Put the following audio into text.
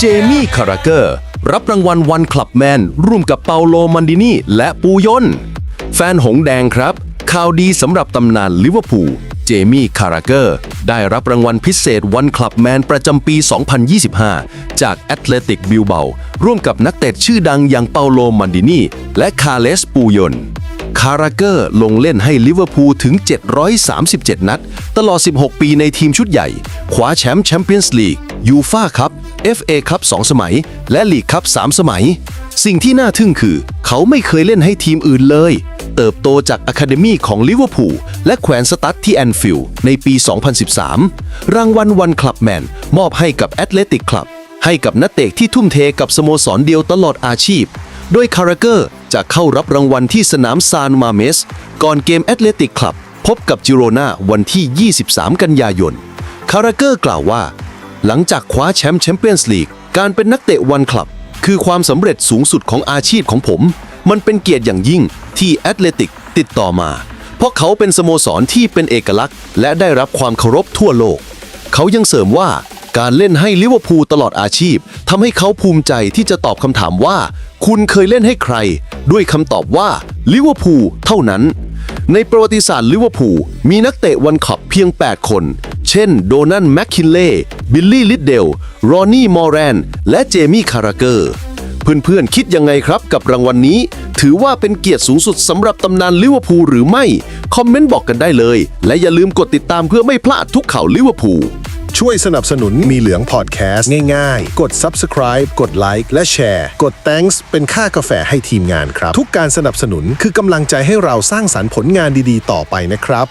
เจมี่คาราเกอร์รับรางวัลวันคลับแมนร่วมกับเปาโลมันดินีและปูยนแฟนหงแดงครับ ข่าวดีสำหรับตำนานลิเวอร์พูลเจมี่คาราเกอร์ได้รับรางวัลพิเศษวันคลับแมนประจำปี 2025 จากแอตเลติกบิลเบาร่วมกับนักเตะชื่อดังอย่างเปาโลมันดินีและคาเลสปูยนคาราเกอร์ลงเล่นให้ลิเวอร์พูลถึง 737 นัด ตลอด 16 ปีในทีมชุดใหญ่ คว้าแชมป์แชมเปี้ยนส์ลีก ยูฟาคัพ FA คัพ2สมัย และลีกคัพ3สมัย สิ่งที่น่าทึ่งคือ เขาไม่เคยเล่นให้ทีมอื่นเลย เติบโตจากอะคาเดมีของลิเวอร์พูลและแขวนสตั๊ดที่แอนฟิลด์ในปี 2013 รางวัลวันคลับแมนมอบให้กับแอตเลติกคลับ ให้กับนักเตะที่ทุ่มเทกับสโมสรเดียวตลอดอาชีพ โดยคาราเกอร์จะเข้ารับรางวัลที่สนามซานมาเมส ก่อนเกมแอตเลติกคลับพบกับจิโรนาวันที่ 23 กันยายน คาราเกอร์กล่าวว่า หลังจากคว้าแชมป์แชมเปี้ยนส์ลีกการเป็นนักเตะวันคลับ คือความสำเร็จสูงสุดของอาชีพของผม มันเป็นเกียรติอย่างยิ่งที่แอตเลติกติดต่อมา เพราะเขาเป็นสโมสรที่เป็นเอกลักษณ์ และได้รับความเคารพทั่วโลก เขายังเสริมว่าการเล่นให้ลิเวอร์พูลตลอดอาชีพทำให้เขาภูมิใจที่จะตอบคำถามว่า คุณเคยเล่นให้ใคร ด้วยคำตอบว่าลิเวอร์พูลเท่านั้น ในประวัติศาสตร์ลิเวอร์พูลมีนักเตะวันคลับเพียง 8 คน เช่น โดนันแมคคินเล่ บิลลี่ลิดเดลรอนนี่มอร์แรน และเจมี่คาราเกอร์ เพื่อนๆ คิดยังไงครับกับรางวัลนนี้ ถือว่าเป็นเกียรติสูงสุดสำหรับตำนานลิเวอร์พูลหรือไม่ คอมเมนต์บอกกันได้เลย และอย่าลืมกดติดตามเพื่อไม่พลาดทุกข่าวลิเวอร์พูลช่วยสนับสนุนมีเหลืองพอดแคสต์ง่ายๆ กด subscribe กดไลค์และแชร์ กด thanks เป็นค่ากาแฟให้ทีมงานครับ ทุกการสนับสนุนคือกำลังใจให้เราสร้างสรรค์ผลงานดีๆ ต่อไปนะครับ